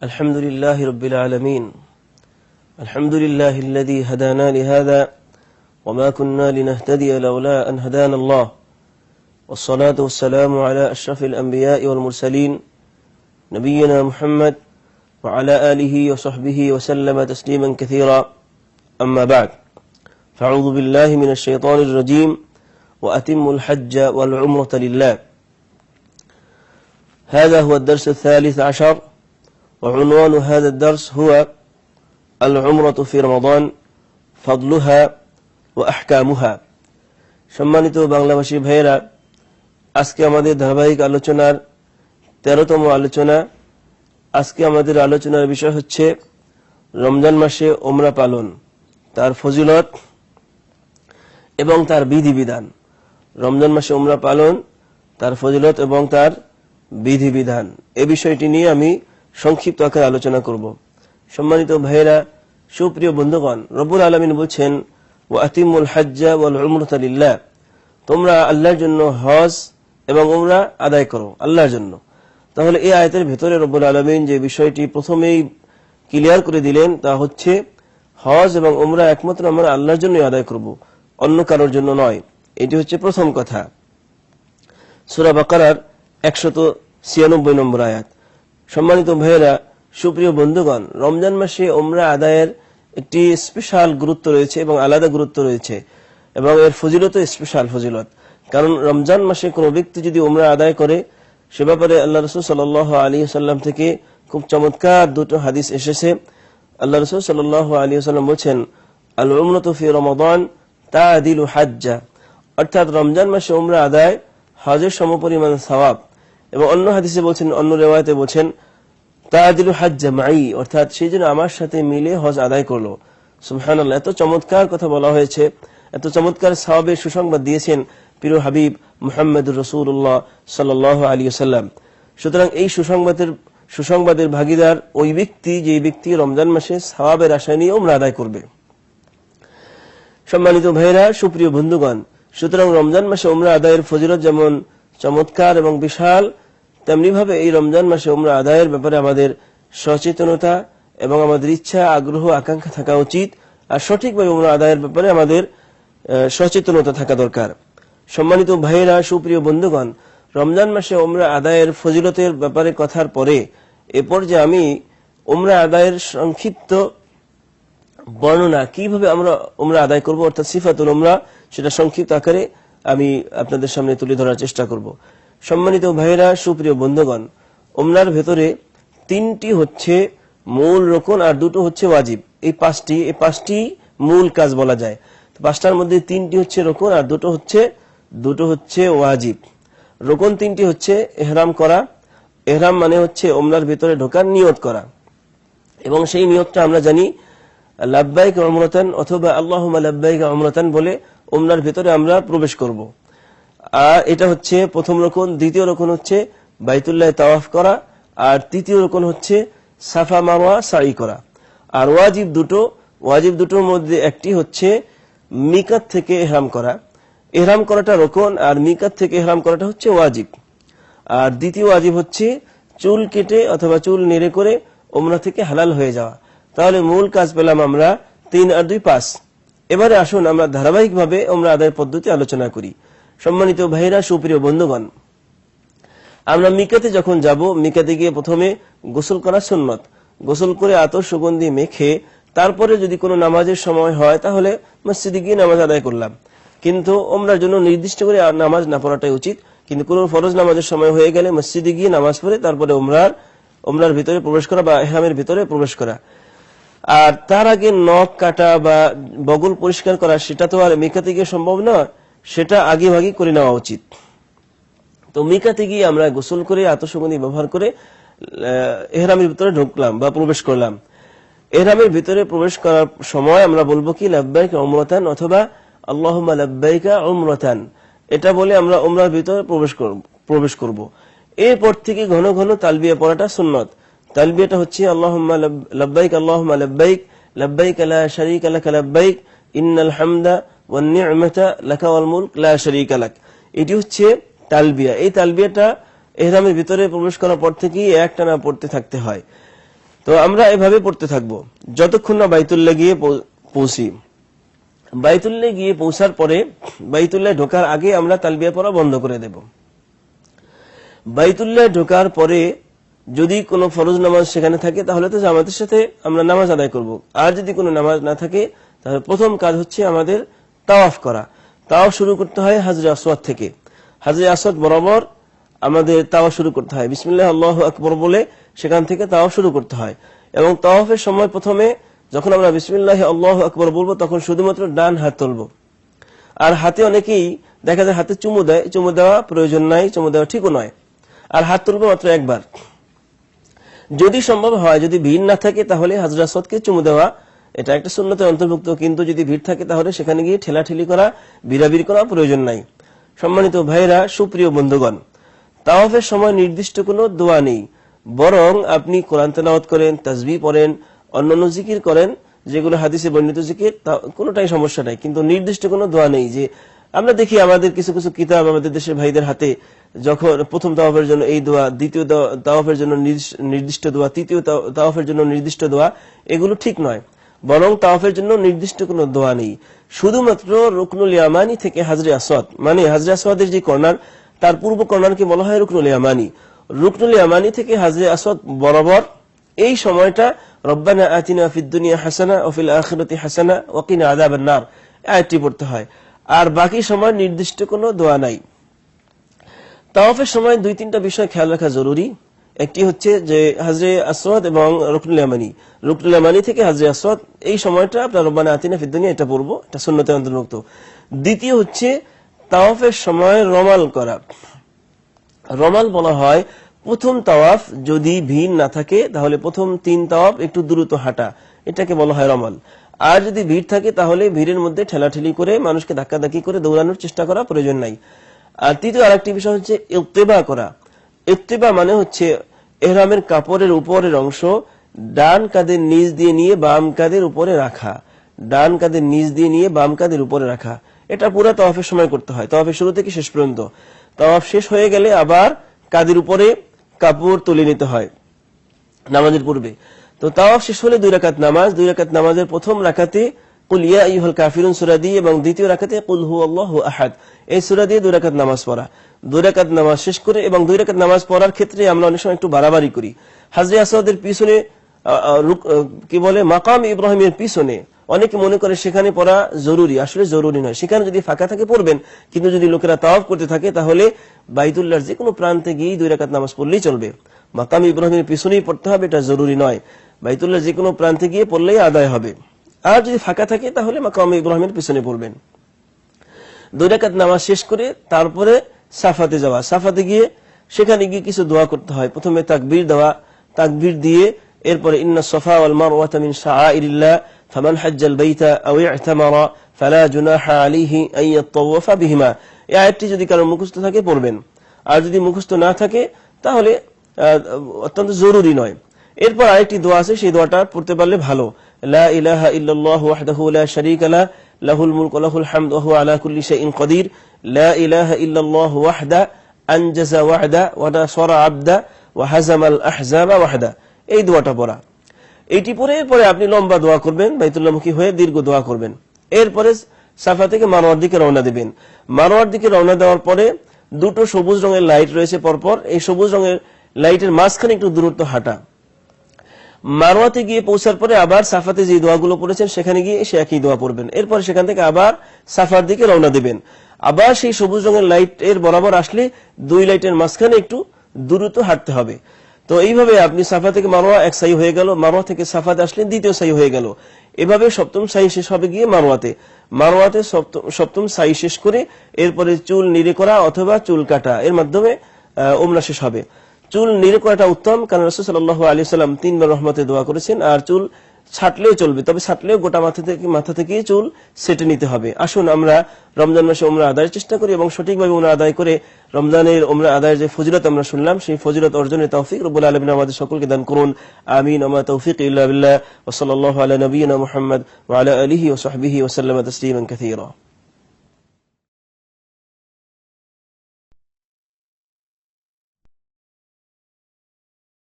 الحمد لله رب العالمين. الحمد لله الذي هدانا لهذا وما كنا لنهتدي لولا أن هدانا الله. والصلاة والسلام على أشرف الأنبياء والمرسلين نبينا محمد وعلى آله وصحبه وسلم تسليما كثيرا. أما بعد فأعوذ بالله من الشيطان الرجيم وأتم الحج والعمرة لله. هذا هو الدرس الثالث عشر وعنوان هذا الدرس هو العمرة في رمضان فضلها وأحكامها সম্মানিত বাংলাভাষী ভাইয়েরা আজকে আমাদের ধারাবাহিক আলোচনার তেরোতম আলোচনা আজকে আমাদের আলোচনার বিষয় হচ্ছে রমজান মাসে ওমরা পালন তার ফজিলত এবং তার বিধিবিধান রমজান মাসে ওমরা পালন তার ফজিলত এবং তার বিধিবিধান এ বিষয়টি নিয়ে আমি সংক্ষিপ্ত আকারে আলোচনা করব। সম্মানিত ভাইয়েরা, সুপ্রিয় বন্ধুগণ রবুল আলমিন বলছেন ও আতিমুল হাজ্জা ওয়াল উমরতা লিল্লাহ। তোমরা আল্লাহর জন্য হজ এবং উমরা আদায় করো, আল্লাহর জন্য। তাহলে এই আয়তের ভেতরে রব্বুল আলমিন যে বিষয়টি প্রথমেই ক্লিয়ার করে দিলেন, তা হচ্ছে, হজ এবং উমরা একমাত্র আমরা আল্লাহর জন্যই আদায় করব, অন্য কারোর জন্য নয়। এটি হচ্ছে প্রথম কথা। সুরা বাকারার একশত ছিয়ানব্বই নম্বর আয়াত। সম্মানিত ভাইয়েরা, সুপ্রিয় বন্ধুগণ, রমজান মাসে ওমরা আদায়ের একটি স্পেশাল গুরুত্ব রয়েছে এবং আলাদা গুরুত্ব রয়েছে এবং এর ফজিলত স্পেশাল ফজিলত। কারণ রমজান মাসে কোনো ব্যক্তি যদি ওমরা আদায় করে, সে ব্যাপারে আল্লাহ রসুল সাল আলী সাল্লাম থেকে খুব চমৎকার দুটো হাদিস এসেছে। আল্লাহ রসুল সাল আলী সাল্লাম বলছেন আল তা অর্থাৎ রমজান মাসে ওমরা আদায় হজের সমপরিমাণ সওয়াব। এবং অন্য হাদিসে বলছেন, অন্য রেওয়ায়তে বলছেন তাদিলু হাজ্জা মাই, অর্থাৎ আমার সাথে মিলে হজ আদায় করল। সুবহানাল্লাহ, এত চমৎকার কথা বলা হয়েছে, এত চমৎকার সাহাবের সুসংবাদ দিয়েছেন প্রিয় হাবিব রসুল্লাহ সাল আলী সাল্লাম সুতরাং এই সুসংবাদের সুসংবাদের ভাগিদার ওই ব্যক্তি যে ব্যক্তি রমজান মাসে সাহাবের আশায় নিয়ে ওমরা আদায় করবে। সম্মানিত ভাইরা সুপ্রিয় বন্ধুগণ, সুতরাং রমজান মাসে ওমরা আদায়ের ফজিলত যেমন চমৎকার এবং বিশাল তেমনি ভাবে এই রমজান মাসে ওমরা আদায়ের ব্যাপারে আমাদের সচেতনতা এবং আমাদের ইচ্ছা, আগ্রহ, আকাঙ্ক্ষা থাকা উচিত। আর সঠিকভাবে ওমরা আদায়ের ব্যাপারে আমাদের সচেতনতা থাকা দরকার। সম্মানিত ভাইয়েরা, সুপ্রিয় বন্ধুগণ, রমজান মাসে ওমরা আদায়ের ফজিলতের ব্যাপারে কথার পরে এরপর যে আমি ওমরা আদায়ের সংক্ষিপ্ত বর্ণনা, কীভাবে আমরা ওমরা আদায় করব, অর্থাৎ সিফাতুল ওমরা সেটা সংক্ষিপ্ত আকারে আমি আপনাদের সামনে তুলে ধরার চেষ্টা করব। সম্মানিত ভাইয়েরা, সুপ্রিয় বন্ধুগণ ওমরার ভেতরে তিনটি হচ্ছে মূল রোকন আর দুটো হচ্ছে ওয়াজিব। এই পাঁচটি এই পাঁচটি মূল কাজ বলা যায়। পাঁচটার মধ্যে তিনটি হচ্ছে রোকন আর দুটো হচ্ছে দুটো হচ্ছে ওয়াজিব। রোকন তিনটি হচ্ছে এহরাম করা। এহরাম মানে হচ্ছে ওমরার ভেতরে ঢোকার নিয়ত করা। এবং সেই নিয়তটা আমরা জানি, লাব্বাইক অমরতান অথবা আল্লাহ লাব্বাইক অমরতান বলে ওমরার ভেতরে আমরা প্রবেশ করব। আর এটা হচ্ছে প্রথম রকম দ্বিতীয় রকম হচ্ছে বাইতুল্লাহ তাওয়াফ করা, আর তৃতীয় রকম হচ্ছে সাফা মাওয়া সাই করা। আর ওয়াজিব দুটো, ওয়াজিব দুটোর মধ্যে একটি হচ্ছে মিকাত থেকে এহরাম করা। এহরাম করাটা রোকন, আর মিকাত থেকে এহরাম করাটা হচ্ছে ওয়াজিব। আর দ্বিতীয় ওয়াজিব হচ্ছে চুল কেটে অথবা চুল নেড়ে করে ওমরা থেকে হালাল হয়ে যাওয়া। তাহলে মূল কাজ পেলাম আমরা তিন আর দুই পাঁচ। এবারে আসুন আমরা ধারাবাহিকভাবে ওমরা আদায়ের পদ্ধতি আলোচনা করি। সম্মানিত ভাইরা, সুপ্রিয় বন্ধুগণ, আমরা মিকাতে যখন যাব, মিকাতে গিয়ে প্রথমে গোসল করা সুন্নত। গোসল করে আতর সুগন্ধি মেখে, তারপরে যদি কোনো নামাজের সময় হয়, তাহলে মসজিদে গিয়ে নামাজ আদায় করলাম। কিন্তু ওমরার জন্য নির্দিষ্ট করে নামাজ না পড়াটাই উচিত। কিন্তু কোন ফরজ নামাজের সময় হয়ে গেলে মসজিদে গিয়ে নামাজ পড়ে, তারপরে ওমরার ওমরার ভিতরে প্রবেশ করা বা এহরামের ভিতরে প্রবেশ করা। আর তার আগে নখ কাটা বা বগল পরিষ্কার করা, সেটা তো আর মিকাতে গিয়ে সম্ভব নয়। সেটা আগে ভাগে করে নেওয়া উচিত। তো মিকাতে গিয়ে আমরা গোসল করে আত্মসুগন্ধি ব্যবহার করে এহরামের ভিতরে ঢুকলাম বা প্রবেশ করলাম। এহরামের ভিতরে প্রবেশ করার সময় আমরা বলব কি, লাব্বাইক অমরতান অথবা আল্লাহ লাব্বাইকা অমরতান এটা বলে আমরা ওমরার ভিতরে প্রবেশ প্রবেশ করব। এরপর থেকে ঘন ঘন তালবিয়া পড়াটা সুন্নত। তালবিয়াটা হচ্ছে আল্লাহ লাব্বাইক আল্লাহ লাব্বাইক লাব্বাইক লা শারিক লাক লাব্বাইক, ইন্নাল হামদা এটি হচ্ছে তালবিয়া। এই তালবিয়াটা এহরামের ভিতরে প্রবেশ করার পর থেকেই একটানা পড়তে থাকতে হয়। তো আমরা এভাবে পড়তে থাকব। যতক্ষণ না বাইতুল্লাহ গিয়ে পৌঁছি। বাইতুল্লাহ গিয়ে পৌঁছার পরে বাইতুল্লাহ ঢোকার আগে আমরা তালবিয়া পড়া বন্ধ করে দেব। বাইতুল্লাহ ঢোকার পরে যদি কোনো ফরজ নামাজ সেখানে থাকে, তাহলে তো জামাতের সাথে আমরা নামাজ আদায় করব। আর যদি কোনো নামাজ না থাকে, তাহলে প্রথম কাজ হচ্ছে আমাদের তাওয়াফ করা। তাওয়াফ শুরু করতে হয় হাজরে আসওয়াদ থেকে। হাজরে আসওয়াদ বরাবর আমাদের তাওয়াফ শুরু করতে হয়। বিসমিল্লাহ, আল্লাহ আকবর বলে সেখান থেকে তাওয়াফ শুরু করতে হয়। এবং তাওয়াফের সময় প্রথমে যখন আমরা বিসমিল্লাহ, আল্লাহ আকবর বলব, তখন শুধুমাত্র ডান হাত তুলবো। আর হাতে অনেকেই দেখা যায় হাতে চুমু দেয়। চুমু দেওয়া প্রয়োজন নাই, চুমু দেওয়া ঠিকও নয়। আর হাত তুলবো মাত্র একবার। যদি সম্ভব হয়, যদি ভিড় না থাকে, তাহলে হাজরা সদকে চুমু দেওয়া এটা একটা শূন্যতের অন্তর্ভুক্ত, কিন্তু যদি ভিড় থাকে তাহলে সেখানে গিয়ে ঠেলাঠেলি করা, বিড়াবিড় করা প্রয়োজন নাই। সম্মানিত ভাইরা সুপ্রিয় বন্ধুগণ, তাওয়াফের সময় নির্দিষ্ট কোনো দোয়া নেই। বরং আপনি কোরআন তেলাওয়াত করেন তাজবি পড়েন, অন্যান্য জিকির করেন, যেগুলো হাদিসে বর্ণিত জিকির কোনোটাই সমস্যা নাই। কিন্তু নির্দিষ্ট কোনো দোয়া নেই যে, আমরা দেখি আমাদের কিছু কিছু কিতাব আমাদের দেশের ভাইদের হাতে, যখন প্রথম তাওয়াফের জন্য এই দোয়া, দ্বিতীয় তাওয়াফের জন্য নির্দিষ্ট- দোয়া, তৃতীয় তাও- তাওয়াফের জন্য নির্দিষ্ট দোয়া, এগুলো ঠিক নয়। বরং তাওয়াফের জন্য নির্দিষ্ট কোনো দোয়া নেই। শুধুমাত্র রুকনুল ইয়ামানি থেকে হাজরে আসওয়াদ। মানে হাজরে আসওয়াদের যে কর্নার, তার পূর্ব কর্নারকে বলা হয় রুকনুল ইয়ামানি। রুকনুল ইয়ামানি থেকে হাজরে আসওয়াদ বরাবর এই সময়টা রব্বানা আতিনা ফিদ দুনিয়া হাসানা ও ফিল আখিরাতি হাসানা ওয়া কিনা আযাবান নার আয়াতটি পড়তে হয়। আর বাকি সময় নির্দিষ্ট কোনো দোয়া নাই। তাওয়াফের সময় দুই তিনটা বিষয় খেয়াল রাখা জরুরি। একটি হচ্ছে যে হাজরে আসওয়াদ এবং রুকনুল ইয়ামানি। রুকনুল ইয়ামানি থেকে হাজরে আসওয়াদ, এই সময়টা আপনার রব্বানা আতিনা ফিদ দুনিয়া, এটা পড়ব, এটা সুন্নতে অন্তর্ভুক্ত। দ্বিতীয় হচ্ছে তাওয়াফের সময় রমাল করা। রমাল বলা হয়, প্রথম তাওয়াফ যদি ভিড় না থাকে, তাহলে প্রথম তিন তাওয়াফ একটু দ্রুত হাঁটা। এটাকে বলা হয় রমাল। আর যদি ভিড় থাকে, তাহলে ভিড়ের মধ্যে ঠেলাঠেলি করে মানুষকে ধাক্কাধাক্কি করে দৌড়ানোর চেষ্টা করা প্রয়োজন নাই। আর তৃতীয় আরেকটি বিষয় হচ্ছে ইত্তেবা করা। ইত্তেবা মানে হচ্ছে এহরামের কাপড়ের উপরের অংশ ডান কাদের নিচ দিয়ে নিয়ে বাম কাদের উপরে রাখা। ডান কাদের নিচ দিয়ে নিয়ে বাম কাদের উপরে রাখা। এটা পুরো তওয়াফের সময় করতে হয়। তওয়াফের শুরু থেকে শেষ পর্যন্ত। তওয়াফ শেষ হয়ে গেলে আবার কাদের উপরে কাপড় তুলে নিতে হয় নামাজের পূর্বে। তো তাওয়াফ শেষ হলে দুই রাকাত নামাজ। দুই রাকাত নামাজের প্রথম রাকাতে দ্বিতীয় কুল এই সূরা দিয়ে নামাজ পড়া। নামাজ শেষ করে এবং নামাজ পড়ার ক্ষেত্রে আমরা অনেক সময় একটু বাড়াবাড়ি করি। আসাদের পিছনে কি বলে, মাকাম ইব্রাহিমের পিছনে অনেকে মনে করে সেখানে পড়া জরুরি। আসলে জরুরি নয়। সেখানে যদি ফাঁকা থাকে পড়বেন, কিন্তু যদি লোকেরা তাওয়াফ করতে থাকে, তাহলে বাইতুল্লাহর যে কোনো প্রান্তে গিয়ে দুই রাকাত নামাজ পড়লেই চলবে। মাকাম ইব্রাহিমের পিছনেই পড়তে হবে, এটা জরুরি নয়। বাইতুল্লাহ যে কোনো প্রান্তে গিয়ে পড়লেই আদায় হবে। আর যদি ফাঁকা থাকে, তাহলে মাকাম ইব্রাহিমের পিছনে পড়বেন। দুই রাকাত নামাজ শেষ করে তারপরে সাফাতে যাওয়া। সাফাতে গিয়ে সেখানে গিয়ে কিছু দোয়া করতে হয়। প্রথমে তাকবীর দেওয়া। তাকবীর দিয়ে এরপরে, ইন্না সফা ওয়াল মারওয়াতা মিন শাআইরিল্লাহ, ফামান হাজ্জাল বাইতা আও ই'তামারা, ফালা জুনাহা আলাইহি আন ইয়াতাওয়াফা বিহিমা। এই আয়াতটি যদি কারও মুখস্থ থাকে, পড়বেন। আর যদি মুখস্থ না থাকে, তাহলে অত্যন্ত জরুরি নয়। এরপর আরেকটি দোয়া আছে। সেই দোয়াটা পড়তে পারলে ভালো। এই দোয়াটা পরে আপনি লম্বা দোয়া করবেন, বাইতুল্লাহমুখী হয়ে দীর্ঘ দোয়া করবেন। এরপরে সাফা থেকে মারোয়ার দিকে রওনা দিবেন। মারোয়ার দিকে রওনা দেওয়ার পরে দুটো সবুজ রঙের লাইট রয়েছে পরপর। এই সবুজ রঙের লাইটের মাঝখানে একটু দূরত্ব হাঁটা। মারোয়াতে গিয়ে পৌঁছার পরে আবার সাফাতে যে দোয়াগুলো পড়েছেন, সেখানে গিয়ে সে একই দোয়া পড়বেন। এরপর সেখান থেকে আবার সাফার দিকে রওনা দিবেন। আবার সেই সবুজ রঙের লাইটের বরাবর আসলে দুই লাইটের মাঝখানে একটু দূরত্ব হাঁটতে হবে। তো এইভাবে আপনি সাফা থেকে মারোয়া এক সাই হয়ে গেল মারোয়া থেকে সাফাতে আসলেন দ্বিতীয় সাই হয়ে গেল। এভাবে সপ্তম সাই শেষ হবে গিয়ে মারোয়াতে মারোয়াতে সপ্তম- সাই শেষ করে এরপরে চুল নিরে করা অথবা চুল কাটা, এর মাধ্যমে ওমরা শেষ হবে। চুল নিরে করাটা উত্তম, কারণ রসুল সাল্লাহ আলী সাল্লাম তিনবার রহমতে দোয়া করেছেন, আর চুল ছাটলেও চলবে, তবে ছাটলেও গোটা মাথা থেকে মাথা থেকে চুল সেটে নিতে হবে। আসুন আমরা রমজান মাসে ওমরা আদায়ের চেষ্টা করি এবং সঠিকভাবে ওমরা আদায় করে রমজানের ওমরা আদায়ের যে ফজিলত আমরা শুনলাম, সেই ফজিলত অর্জনের তৌফিক রব্বুল আলমিন আমাদের সকলকে দান করুন। আমিন আমা তৌফিক ইল্লা বিল্লাহ ওসল্লাহ আলা নবীনা মুহাম্মদ ওয়া আলা আলিহি ওয়া সাহবিহি ওয়া সাল্লাম তাসলিমান কাসীরা।